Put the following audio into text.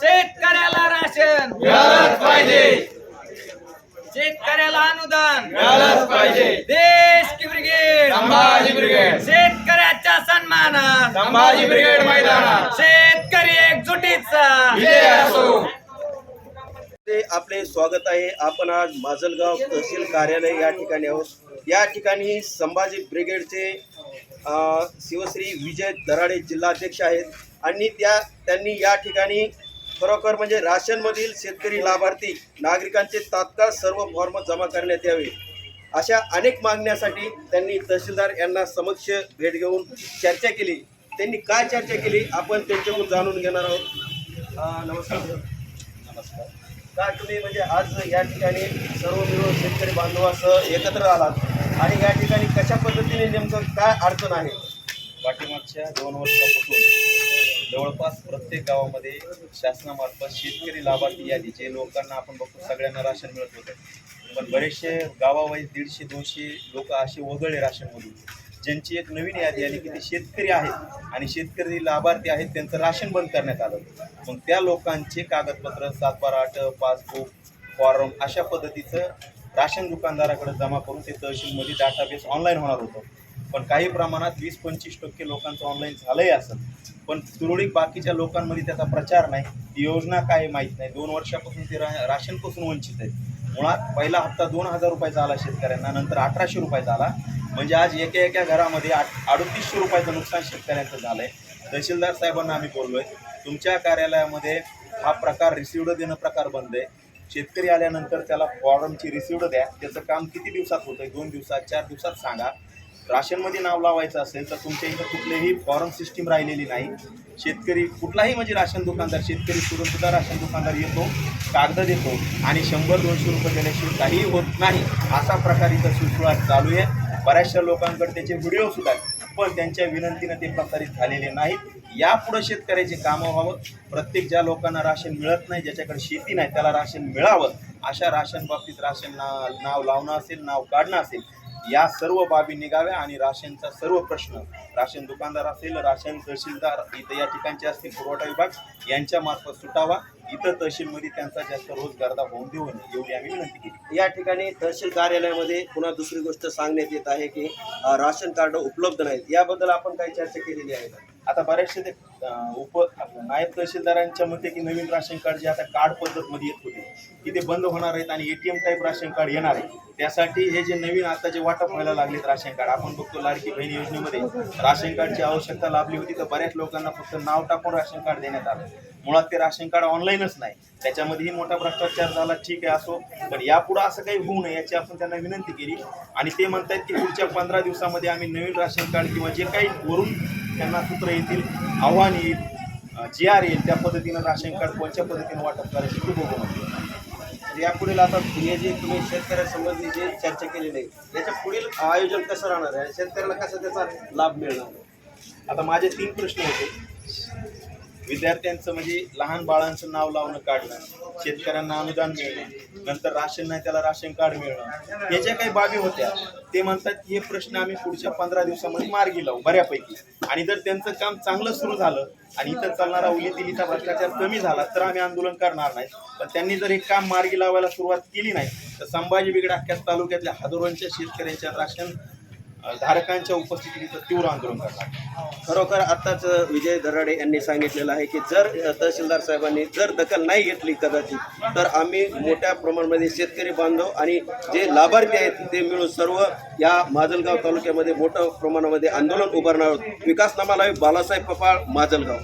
शेतकऱ्याला राशन. मिळालंच पाहिजे. शेतकऱ्याला अनुदान. मिळालंच पाहिजे. देश की ब्रिगेड. संभाजी ब्रिगेड. शेतकऱ्याच्या सन्मानात. संभाजी ब्रिगेड मैदानात. शेतकरी एकजुटीचा. असो. ते आपले स्वागत आहे. आपण आज माजलगाव तहसील कार्यालय या ठिकाणी आहोत. या ठिकाणी संभाजी ब्रिगेडचे शिवश्री विजय दराडे जिल्हाध्यक्ष आहेत. आणि त्या त्यांनी या ठिकाणी खरोखर म्हणजे राशनमधील शेतकरी लाभार्थी नागरिकांचे तात्काळ सर्व फॉर्म जमा करण्यात यावे. अशा अनेक मागण्यासाठी त्यांनी तहसीलदार यांना समक्ष भेट घेऊन चर्चा केली. त्यांनी काय चर्चा केली आपण त्यांच्याकडून जाणून घेणार आहोत. नमस्कार नमस्कार. काय तुम्ही म्हणजे आज या ठिकाणी सर्व मिळून शेतकरी बांधवासह एकत्र आलात आणि या ठिकाणी कशा पद्धतीने नेमकं काय अडचण आहे? पाठीमागच्या दोन वर्षापासून जवळपास प्रत्येक गावामध्ये शासनामार्फत शेतकरी लाभार्थी यादी जे लोकांना आपण बघतो सगळ्यांना राशन मिळत होतं. पण बरेचसे गावावाईज दीडशे दोनशे लोक असे वगळले राशनमधून. ज्यांची एक नवीन यादी आली की ते शेतकरी आहेत आणि शेतकरी लाभार्थी आहेत त्यांचं राशन बंद करण्यात आलं. मग त्या लोकांचे कागदपत्र सातबारा आठ पासबुक फॉर्म अशा पद्धतीचं राशन दुकानदाराकडे जमा करून ते तहसीलमध्ये डाटाबेस ऑनलाईन होणार होतं. पण काही प्रमाणात वीस पंचवीस टक्के लोकांचं ऑनलाईन झालंही असेल पण तुरळक बाकीच्या लोकांमध्ये त्याचा प्रचार नाही. ती योजना काय आहे माहीत नाही. दोन वर्षापासून ते रा राशनपासून वंचित आहे मुळात पहिला हप्ता दोन हजार रुपयाचा आला शेतकऱ्यांना नंतर अठराशे रुपयाचा आला. म्हणजे आज एका एका घरामध्ये आठ अडतीसशे रुपयाचं नुकसान शेतकऱ्यांचं झालं आहे तहसीलदार साहेबांना आम्ही बोललो आहे तुमच्या कार्यालयामध्ये हा प्रकार रिसिवड देणं प्रकार बंद आहे. शेतकरी आल्यानंतर त्याला फॉर्मची रिसिवड द्या. त्याचं काम किती दिवसात होतं आहे दोन दिवसात चार दिवसात सांगा. राशनमध्ये नाव लावायचं असेल तर तुमच्या इथं कुठलीही फॉर्म सिस्टीम राहिलेली नाही. शेतकरी कुठलाही म्हणजे राशन दुकानदार शेतकरी सोडून सुद्धा राशन दुकानदार येतो कागद देतो आणि शंभर दोनशे रुपये दिल्याशिवाय काहीही होत नाही. असा प्रकार इथं सुळसुळाट चालू आहे. बऱ्याचशा लोकांकडे त्याचे व्हिडिओ सुद्धा आहेत पण त्यांच्या विनंतीनं ते प्रसारित झालेले नाहीत. यापुढं शेतकऱ्याचे कामं व्हावं. प्रत्येक ज्या लोकांना राशन मिळत नाही ज्याच्याकडे शेती नाही त्याला राशन मिळावं. अशा राशन बाबतीत राशन ना नाव लावणं असेल नाव काढणं असेल या सर्व बाबी निघाव्या आणि राशनचा सर्व प्रश्न राशन दुकानदार असेल राशन तहसीलदार इथं या ठिकाणचे असतील पुरवठा विभाग यांच्या मार्फत सुटावा. इतर तहसीलमध्ये त्यांचा जास्त रोजगारदा होऊन देऊ नये एवढी आम्ही विनंती केली. या ठिकाणी तहसील कार्यालयामध्ये पुन्हा दुसरी गोष्ट सांगण्यात येत आहे की राशन कार्ड उपलब्ध नाहीत. याबद्दल आपण काही चर्चा केलेली आहे? आता बरेचसे ते उप नायब तहसीलदारांच्या मते की नवीन राशन कार्ड जे आता कार्ड पद्धतमध्ये येत होते की ते बंद होणार आहेत आणि एटीएम टाईप राशन कार्ड येणार आहे. त्यासाठी हे जे नवीन आता जे वाटप व्हायला लागलेत राशन कार्ड आपण बघतो लाडकी बहीण योजनेमध्ये राशन कार्डची आवश्यकता लाभली होती तर बऱ्याच लोकांना फक्त नाव टाकून राशन कार्ड देण्यात आलं. मुळात ते राशन कार्ड ऑनलाईनच नाही. त्याच्यामध्येही मोठा भ्रष्टाचार झाला ठीक आहे असो पण यापुढं असं काही होऊ नये याची आपण त्यांना विनंती केली. आणि ते म्हणतायत की पुढच्या पंधरा दिवसामध्ये आम्ही नवीन राशन कार्ड किंवा जे काही वरून त्यांना सूत्र येतील आव्हान येईल जी आर येईल त्या पद्धतीनं राशन कार्ड कोणत्या पद्धतीनं वाटप करायची ते बघू म्हणजे तर यापुढील आता हे जे तुम्ही शेतकऱ्यासंबंधी जे चर्चा केलेली आहे याच्या पुढील आयोजन कसं राहणार आहे? शेतकऱ्याला कसा त्याचा लाभ मिळणार आता माझे तीन प्रश्न होते. विद्यार्थ्यांचं म्हणजे लहान बाळांचं नाव लावणं काढणं शेतकऱ्यांना अनुदान मिळणं नंतर राशन नाही त्याला राशन कार्ड मिळणं या ज्या काही बाबी होत्या ते म्हणतात की हे प्रश्न आम्ही पुढच्या पंधरा दिवसामध्ये मार्गी लावू बऱ्यापैकी. आणि जर त्यांचं काम चांगलं सुरू झालं आणि इथं चालणारा उलीतिलीचा भ्रष्टाचार कमी झाला तर आम्ही आंदोलन करणार नाही. पण त्यांनी जर हे काम मार्गी लावायला सुरुवात केली नाही तर संभाजी बिगड अख्ख्या तालुक्यातल्या हजारोंच्या शेतकऱ्यांच्या राशन धारकांच्या उपस्थितीत तीव्र आंदोलन करणार खरोखर आत्ताच विजय दराडे यांनी सांगितलेलं आहे की जर तहसीलदार साहेबांनी जर दखल नाही घेतली कदाचित तर आम्ही मोठ्या प्रमाणामध्ये शेतकरी बांधव आणि जे लाभार्थी आहेत ते मिळून सर्व या माजलगाव तालुक्यामध्ये मोठ्या प्रमाणामध्ये आंदोलन उभारणार आहोत. विकासनामा लाईव्ह बालासाहेब पपाळ माजलगाव.